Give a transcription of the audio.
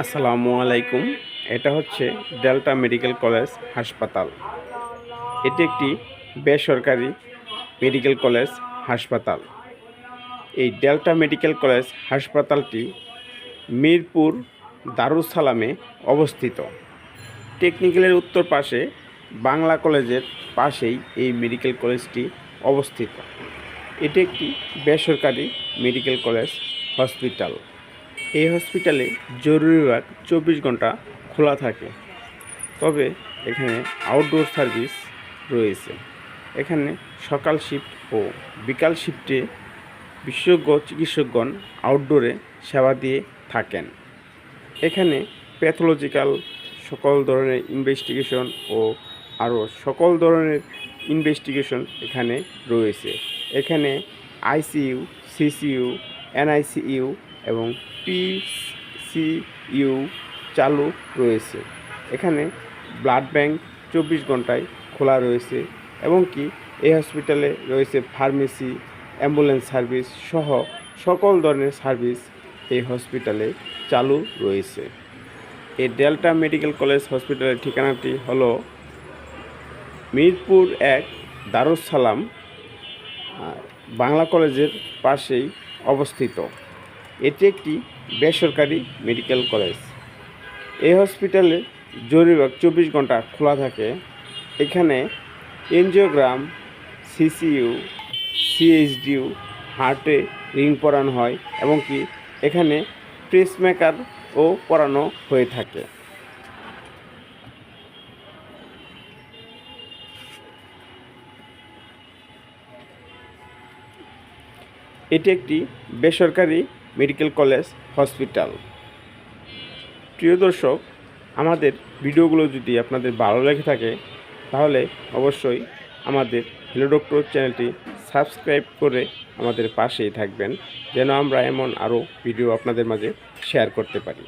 আসসালামু আলাইকুম। এটা হচ্ছে ডেল্টা মেডিকেল কলেজ হাসপাতাল। এটি একটি বেসরকারি মেডিকেল কলেজ হাসপাতাল। এই ডেল্টা মেডিকেল কলেজ হাসপাতালটি মিরপুর দারুস সালামে অবস্থিত। টেকনিক্যালের উত্তর পাশে বাংলা কলেজের পাশেই এই মেডিকেল কলেজটি অবস্থিত। এটি একটি বেসরকারি মেডিকেল কলেজ হসপিটাল। এই হসপিটালে জরুরি বিভাগ চব্বিশ ঘণ্টা খোলা থাকে। তবে এখানে আউটডোর সার্ভিস রয়েছে। এখানে সকাল শিফট ও বিকাল শিফটে বিশেষজ্ঞ চিকিৎসকগণ আউটডোরে সেবা দিয়ে থাকেন। এখানে প্যাথোলজিক্যাল সকল ধরনের ইনভেস্টিগেশন ও আরও সকল ধরনের ইনভেস্টিগেশন এখানে রয়েছে। এখানে আইসিইউ সিসিইউ এনআইসিইউ এবং পিসিইউ চালু রয়েছে। এখানে ব্লাড ব্যাংক চব্বিশ ঘন্টায় খোলা রয়েছে এবং কি এই হসপিটালে রয়েছে ফার্মেসি অ্যাম্বুলেন্স সার্ভিস সহ সকল ধরনের সার্ভিস এই হসপিটালে চালু রয়েছে। এই ডেল্টা মেডিকেল কলেজ হসপিটালের ঠিকানাটি হল মিরপুর এক দারুস সালাম বাংলা কলেজের পাশেই অবস্থিত। এটি একটি বেসরকারি মেডিকেল কলেজ। এই হসপিটালে জরুরি বিভাগ চব্বিশ ঘণ্টা খোলা থাকে। এখানে এনজিওগ্রাম, সিসিইউ, সিএইচডিউ, হার্টে রিং পরানো হয় এবং কি এখানে পেসমেকারও পরানো হয়ে থাকে। এটি একটি বেসরকারি মেডিকেল কলেজ, হসপিটাল। প্রিয় দর্শক, আমাদের ভিডিওগুলো যদি আপনাদের ভালো লেগে থাকে, তাহলে অবশ্যই আমাদের হ্যালো ডক্টর চ্যানেলটি সাবস্ক্রাইব করে আমাদের পাশেই থাকবেন, যেন আমরা এমন আরও ভিডিও আপনাদের মাঝে শেয়ার করতে পারি।